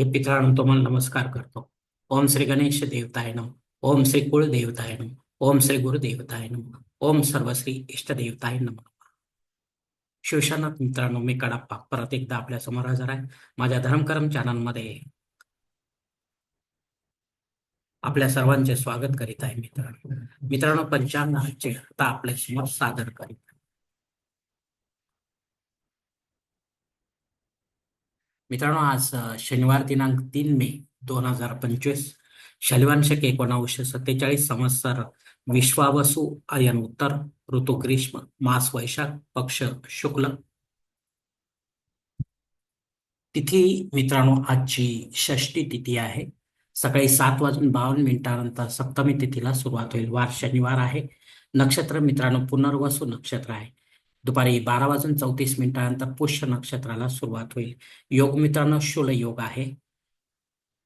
हे पितरांनो तुम्हाला नमस्कार करतो. ओम श्री गणेश देवताय नम ओम श्री कुळ देवताय नम ओम श्री गुरुदेवताय नम ओम सर्वश्री इष्ट देवताय नम. शिवशानाथ मित्रांनो मी कडाप्पा परत एकदा आपल्यासमोर हजर आहे. माझ्या धर्मकर्म चॅनलमध्ये आपल्या सर्वांचे स्वागत करीत आहे मित्रांनो. मित्रांनो पंचांगाचे आता आपल्यासमोर सादर करीत मित्रांनो आज शनिवार दिनांक तीन मे दोन हजार पंचवीस शैलवान एकोणावीसशे सत्तेचाळीस संवत्सर विश्वावसु अयन उत्तर ऋतू ग्रीष्म मास वैशाख पक्ष शुक्ल. तिथी मित्रांनो आजची षष्टी तिथी आहे. सकाळी सात वाजून बावन्न मिनिटानंतर सप्तमी तिथीला सुरुवात होईल. वार शनिवार आहे. नक्षत्र मित्रांनो पुनर्वसू नक्षत्र आहे. दुपारी बारा वाजून चौतीस मिनिटानंतर पुष्य नक्षत्राला सुरुवात होईल. योग मित्रांनो शूल योग आहे.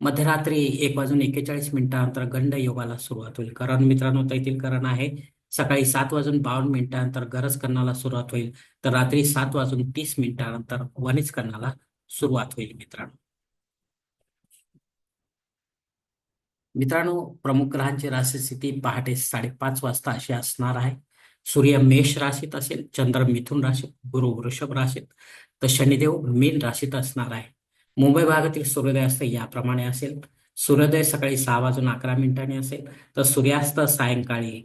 मध्यरात्री एक वाजून एकेचाळीस मिनिटानंतर गंड योगाला सुरुवात होईल. करण मित्रांनो तैतील करण आहे. सकाळी सात वाजून बावन्न मिनिटानंतर गरज करण्याला सुरुवात होईल. तर रात्री सात वाजून तीस मिनिटानंतर वनिज करण्याला सुरुवात होईल मित्रांनो. मित्रांनो प्रमुख ग्रहांची राशी स्थिती पहाटे साडेपाच वाजता अशी असणार आहे. सूर्य मेष राशीत असेल चंद्र मिथुन राशीत गुरु वृषभ राशीत तर शनिदेव मीन राशीत असणार आहे. मुंबई भागातील सूर्योदयास्त याप्रमाणे असेल. सूर्योदय सकाळी सहा वाजून अकरा मिनिटांनी असेल तर सूर्यास्त सायंकाळी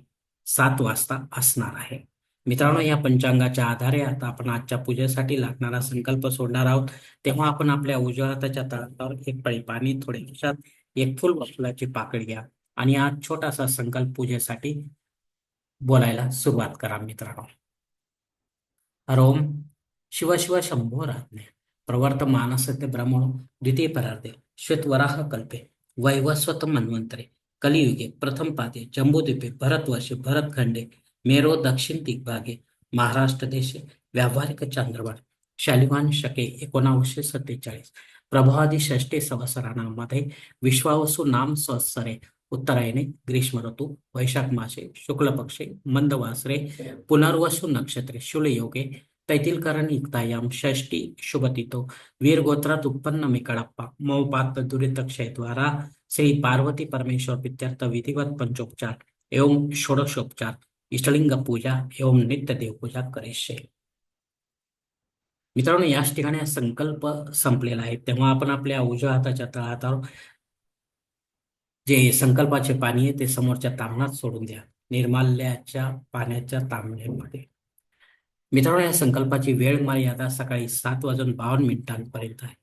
सात वाजता असणार आहे. मित्रांनो या पंचांगाच्या आधारे आता आपण आजच्या पूजेसाठी लागणारा संकल्प सोडणार आहोत. तेव्हा आपण आपल्या उजव्या हाताच्या तळावर एक पळी पाणी थोडे खिशात एक फुल व फुलाची पाकळी घ्या आणि आज छोटासा संकल्प पूजेसाठी बोलायला सुरुवात करा मित्रांनो. हरोम शिव शिव शंभो राज्ञे. प्रवर्त मानसत्य ब्रह्मणो द्वितीय परार्धे श्वेतवराह कल्पे वैवस्वत मन्वंतरे कलियुगे प्रथम पादे जम्बूद्वीपे भरतवर्षे भरतखंडे मेरो दक्षिण दिग्भागे महाराष्ट्र देशे व्यावहारिक चांद्रवाड शालिवान शके एकोणावीसशे सत्तेचाळीस प्रभादी षष्टी संवत्सरामध्ये विश्वावसू नाम संवत्सरे उत्तरायणे ग्रीष्म ऋतू वैशाख मासे शुक्ल पक्षे मंदवासरे पुनर्वसु नक्षत्रे शुलयोगे तैतिलकरण युक्तायाम षष्टी शुभतितो वीर गोत्रात उत्पन्न मिकडप्पा कडप्पा मम पात्र श्री पार्वती परमेश्वर पित्यर्थ विधिवत पंचोपचार एवं षोडशोपचार इष्टलिंग पूजा एवं नित्य देवपूजा करेशे। मित्रांनो याच ठिकाणी संकल्प संपलेला आहे. तेव्हा आपण आपल्या उजव्या हाताच्या तळहातावर जे संकल्पाचे पाणी आहे ते समोरच्या तामणात सोडून द्या. निर्माल्याच्या पाण्याच्या तांबण्यामध्ये मित्रांनो या संकल्पाची वेळ मर्यादा सकाळी सात वाजून बावन्न मिनिटांपर्यंत आहे.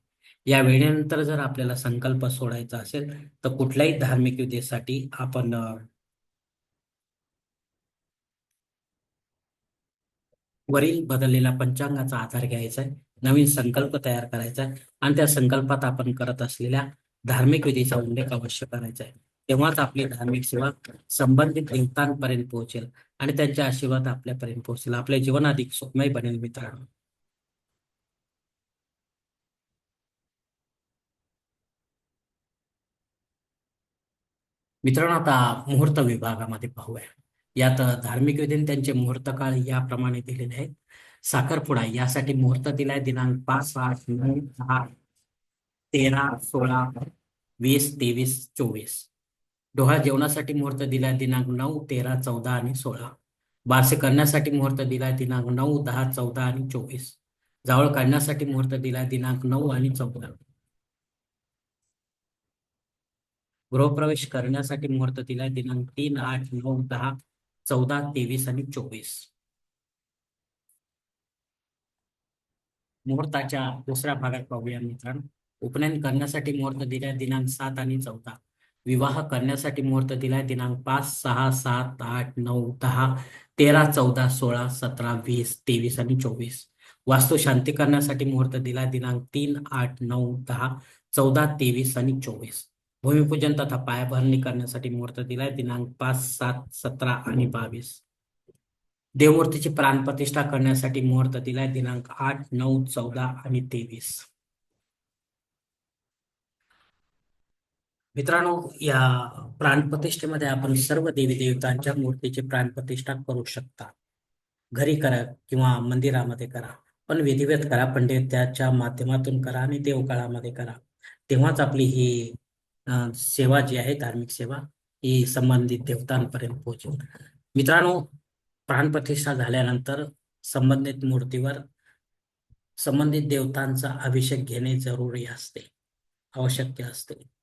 या वेळेनंतर जर आपल्याला संकल्प सोडायचा असेल तर कुठल्याही धार्मिक युद्धेसाठी आपण वरील बदललेला पंचांगाचा आधार घ्यायचा आहे. नवीन संकल्प तयार करायचा आहे. आणि त्या संकल्पात आपण करत असलेल्या धार्मिक विधीचा उल्लेख अवश्य करायचा आहे. तेव्हाच आपली धार्मिक सेवा संबंधित देवतांपर्यंत पोहोचेल आणि त्यांच्या आशीर्वाद आपल्यापर्यंत पोहोचेल. आपले जीवन अधिक सुखमय बनेल मित्रांनो. मित्रांनो आता मुहूर्त विभागामध्ये पाहूया. यात धार्मिक विधीने त्यांचे मुहूर्त काळ याप्रमाणे दिलेले आहेत. साखरपुडा यासाठी मुहूर्त दिलाय दिनांक पाच आठ नऊ सहा तेरा सोळा वीस तेवीस चोवीस. डोहाळ जेवणासाठी मुहूर्त दिलाय दिनांक नऊ तेरा चौदा आणि सोळा. बारसे करण्यासाठी मुहूर्त दिलाय दिनांक नऊ दहा चौदा आणि चोवीस. जावळ काढण्यासाठी मुहूर्त दिलाय दिनांक नऊ आणि चौदा. गृहप्रवेश करण्यासाठी मुहूर्त दिलाय दिनांक तीन आठ नऊ दहा चौदा तेवीस आणि चोवीस. मुहूर्ताच्या दुसऱ्या भागात पाहूया मित्रांनो. उपनयन करण्यासाठी मुहूर्त दिलाय दिनांक सात आणि चौदा विवाह करण्यासाठी मुहूर्त दिलाय दिनांक पाच सहा सात आठ नऊ दहा तेरा चौदा सोळा सतरा वीस तेवीस आणि चोवीस. वास्तू शांती करण्यासाठी मुहूर्त दिलाय दिनांक तीन आठ नऊ दहा चौदा तेवीस आणि चोवीस. भूमिपूजन तथा पायाभरणी करण्यासाठी मुहूर्त दिलाय दिनांक पाच सात सतरा आणि बावीस. देवमूर्तीची प्राणप्रतिष्ठा करण्यासाठी मुहूर्त दिलाय दिनांक आठ नऊ चौदा आणि तेवीस. मित्रांनो या प्राणप्रतिष्ठेमध्ये आपण सर्व देवी देवतांच्या मूर्तीची प्राणप्रतिष्ठा करू शकता. घरी करा किंवा मंदिरामध्ये करा पण विधिवत करा पंडित त्याच्या माध्यमातून करा आणि देवकाळामध्ये करा. तेव्हाच आपली ही सेवा जी आहे धार्मिक सेवा ही संबंधित देवतांपर्यंत पोहोचेल. मित्रांनो प्राणप्रतिष्ठा झाल्यानंतर संबंधित मूर्तीवर संबंधित देवतांचा अभिषेक घेणे जरुरी असते आवश्यक असते.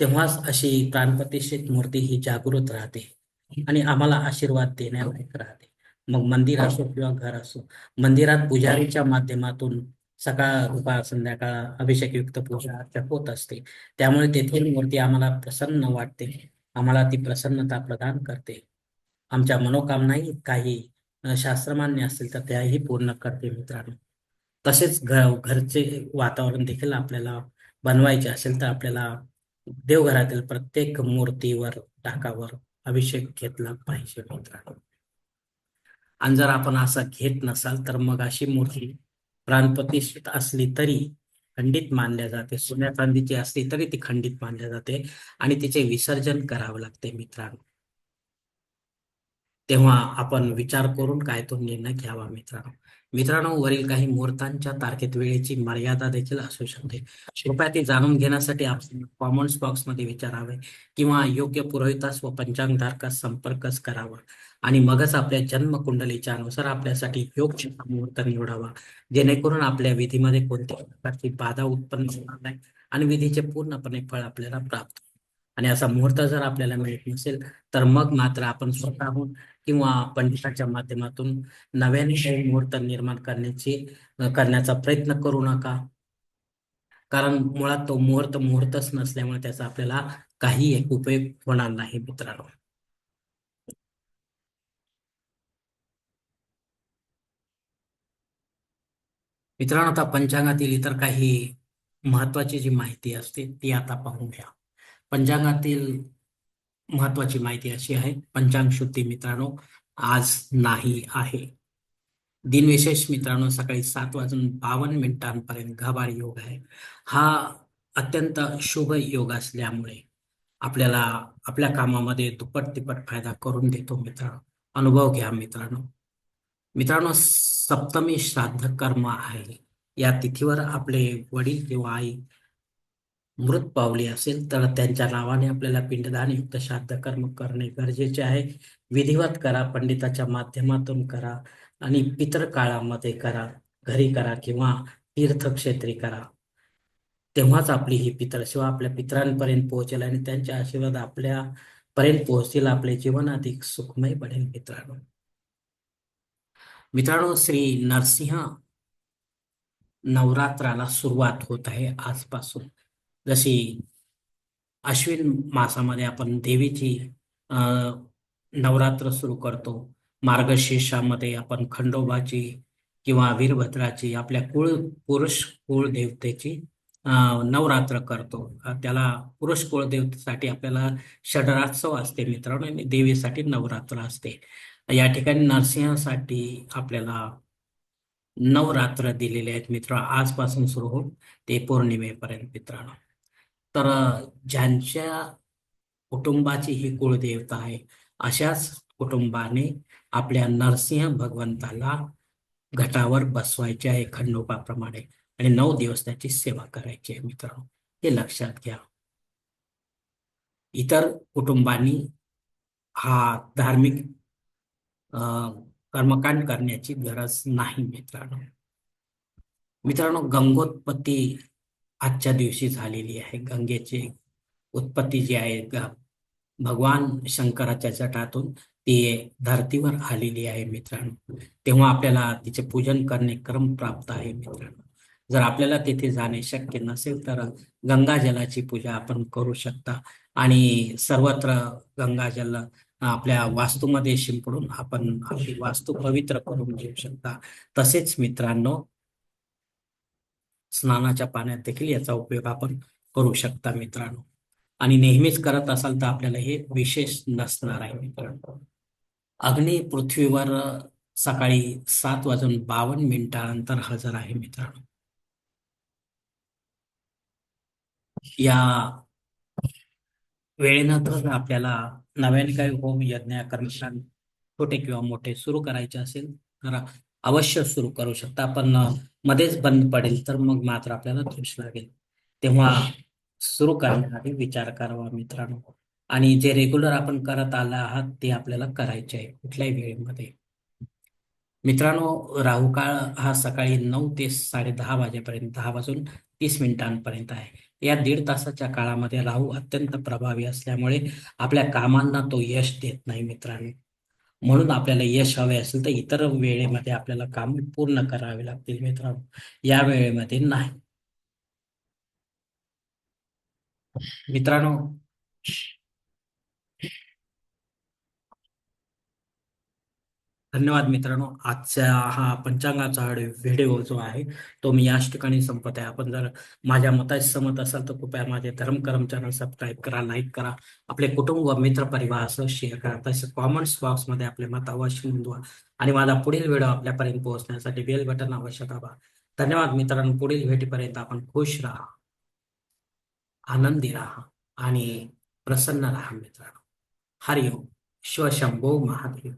तेव्हाच अशी प्राणप्रतिष्ठित मूर्ती ही जागृत राहते. आणि आम्हाला आशीर्वाद देण्यालायक राहते. मग मंदिर असो किंवा घर असो मंदिरात पुजारीच्या माध्यमातून सकाळ दुपार संध्याकाळ अभिषेकयुक्त पूजा अर्चा होत असते. त्यामुळे तेथील मूर्ती आम्हाला प्रसन्न वाटते. आम्हाला ती प्रसन्नता प्रदान करते. आमच्या मनोकामनाही काही शास्त्रमान्य असतील तर त्याही पूर्ण करते मित्रांनो. तसेच घर घरचे वातावरण देखील आपल्याला बनवायचे असेल तर आपल्याला देवघरातील प्रत्येक मूर्तीवर टाकावर अभिषेक घेतला पाहिजे मित्रांनो. आणि जर आपण असा घेत नसाल तर मग अशी मूर्ती प्राणप्रतिष्ठित असली तरी खंडित मानल्या जाते. सोन्या चांदीची असली तरी ती खंडित मानल्या जाते आणि तिचे विसर्जन करावं लागते मित्रांनो. तेव्हा आपण विचार करून काय तो निर्णय घ्यावा मित्रांनो. मित्रांनो वरील काही मुहूर्तांच्या तारखेत वेळेची मर्यादा देखील असू शकते. कृपया ती जाणून घेण्यासाठी आपण कॉमेंट्स बॉक्समध्ये विचारावे किंवा योग्य पुरोहितास व पंचांगधारकास संपर्कच करावा आणि मगच आपल्या जन्मकुंडलीच्या अनुसार आपल्यासाठी योग्य मुहूर्त निवडावा. जेणेकरून आपल्या विधीमध्ये कोणत्याही प्रकारची बाधा उत्पन्न होणार नाही आणि विधीचे पूर्णपणे फळ आपल्याला प्राप्त आणि असा मुहूर्त जर आपल्याला मिळत नसेल तर मग मात्र आपण स्वतःहून किंवा पंडिताच्या माध्यमातून नव्याने काही मुहूर्त निर्माण करण्याची करण्याचा प्रयत्न करू नका. कारण मुळात तो मुहूर्त मुहूर्तच नसल्यामुळे त्याचा आपल्याला काही एक उपयोग होणार नाही मित्रांनो. मित्रांनो आता पंचांगातील इतर काही महत्वाची जी माहिती असते ती आता पाहून घ्या. पंचांगातील महत्वाची माहिती अशी आहे. पंचांग शुद्धी मित्रांनो आज नाही आहे. दिनविशेष मित्रांनो सकाळी सात वाजून बावन्न मिनिटांपर्यंत घबार योग आहे. हा अत्यंत शुभ योग असल्यामुळे आपल्याला आपल्या कामामध्ये दुप्पट तिप्पट फायदा करून देतो मित्रांनो. अनुभव घ्या मित्रांनो. मित्रांनो सप्तमी श्राद्ध कर्म आहे. या तिथीवर आपले वडील किंवा आई मृत पावली असेल तर त्यांच्या नावाने आपल्याला पिंडदान युक्त श्राद्ध कर्म करणे गरजेचे आहे. विधिवत करा पंडिताच्या माध्यमातून करा आणि पितर काळामध्ये करा घरी करा किंवा तीर्थक्षेत्री करा. तेव्हाच आपली ही पितर सेवा आपल्या पितरांपर्यंत पोहोचेल आणि त्यांचे आशीर्वाद आपल्या पर्यंत पोहोचतील आपले जीवन अधिक सुखमय बनेल मित्रांनो. मित्रांनो श्री नरसिंह नवरात्राला सुरुवात होत आहे आजपासून. जशी अश्विन मासामध्ये आपण देवीची नवरात्र सुरू करतो. मार्गशीर्षामध्ये आपण खंडोबाची किंवा वीरभद्राची आपल्या कुळ पुरुष कुळदेवतेची नवरात्र करतो. त्याला पुरुष कुळदेवतेसाठी आपल्याला षडरात्सव असते मित्रांनो आणि देवीसाठी नवरात्र असते. या ठिकाणी नरसिंहासाठी आपल्याला नवरात्र दिलेले आहेत मित्र. आजपासून सुरू होऊन ते पौर्णिमेपर्यंत मित्रांनो. तर ज्यांच्या कुटुंबाची ही कुळदेवता आहे अशाच कुटुंबाने आपल्या नरसिंह भगवंताला घटावर बसवायचे आहे खंडोबाप्रमाणे आणि नऊ दिवस त्याची सेवा करायची आहे मित्रांनो. हे लक्षात घ्या. इतर कुटुंबांनी हा धार्मिक अं, कर्मकांड करण्याची गरज नाही मित्रांनो. मित्रांनो गंगोत्पत्ती आजच्या दिवशी झालेली आहे. गंगेची उत्पत्ती जी आहे भगवान शंकराच्या जटातून ती धरतीवर आलेली आहे मित्रांनो. तेव्हा आपल्याला तिचे पूजन करणे क्रम प्राप्त आहे मित्रांनो. जर आपल्याला तिथे जाणे शक्य नसेल तर गंगाजलाची पूजा आपण करू शकता. आणि सर्वत्र गंगाजल आपल्या वास्तूमध्ये शिंपडून आपण आपली वास्तू पवित्र करून घेऊ शकता. तसेच मित्रांनो स्नानाच्या पाण्यात देखील याचा उपयोग आपण करू शकता मित्रांनो. आणि नेहमीच करत असाल तर आपल्याला हे विशेष नसणार आहे मित्रांनो. अग्नी पृथ्वीवर सकाळी सात वाजून बावन्न मिनिटानंतर हजर आहे मित्रांनो. या वेळेनंतर आपल्याला नव्याने काही होम यज्ञ कर्मकांड छोटे किंवा मोठे सुरू करायचे असेल तर अवश्य सुरू करू शकता. पण मध्येच बंद पडेल तर मग मात्र आपल्याला दोष लागेल. तेव्हा सुरू करण्याआधी विचार करावा मित्रांनो. आणि जे रेग्युलर आपण करत आला आहात ते आपल्याला करायचे आहे कुठल्याही वेळेमध्ये. मित्रांनो राहू काळ हा सकाळी नऊ ते साडे दहा वाजेपर्यंत दहा वाजून तीस मिनिटांपर्यंत आहे. या दीड तासाच्या काळामध्ये राहू अत्यंत प्रभावी असल्यामुळे आपल्या कामांना तो यश देत नाही मित्रांनो. म्हणून आपल्याला यश हवे असेल तर इतर वेळेमध्ये आपल्याला काम पूर्ण करावे लागतील मित्रांनो. या वेळेमध्ये नाही. मित्रांनो धन्यवाद मित्रांनो. आजचा हा पंचांगाचा व्हिडिओ जो आहे तो मी याच ठिकाणी संपत आहे आपण जर माझ्या मताशी सहमत असाल तर कृपया माझे धर्म करम चॅनल सबस्क्राईब करा लाईक करा. आपले कुटुंब व मित्र परिवारासह शेअर करा. तसेच कॉमेंट्स बॉक्समध्ये आपले मत अवश्य नोंदवा. आणि माझा पुढील व्हिडिओ आपल्यापर्यंत पोहोचण्यासाठी बेल बटन अवश्य दाबा. धन्यवाद मित्रांनो. पुढील भेटीपर्यंत आपण खुश राहा आनंदी राहा आणि प्रसन्न राहा मित्रांनो. हरिओम. शिवशंभो महादेव.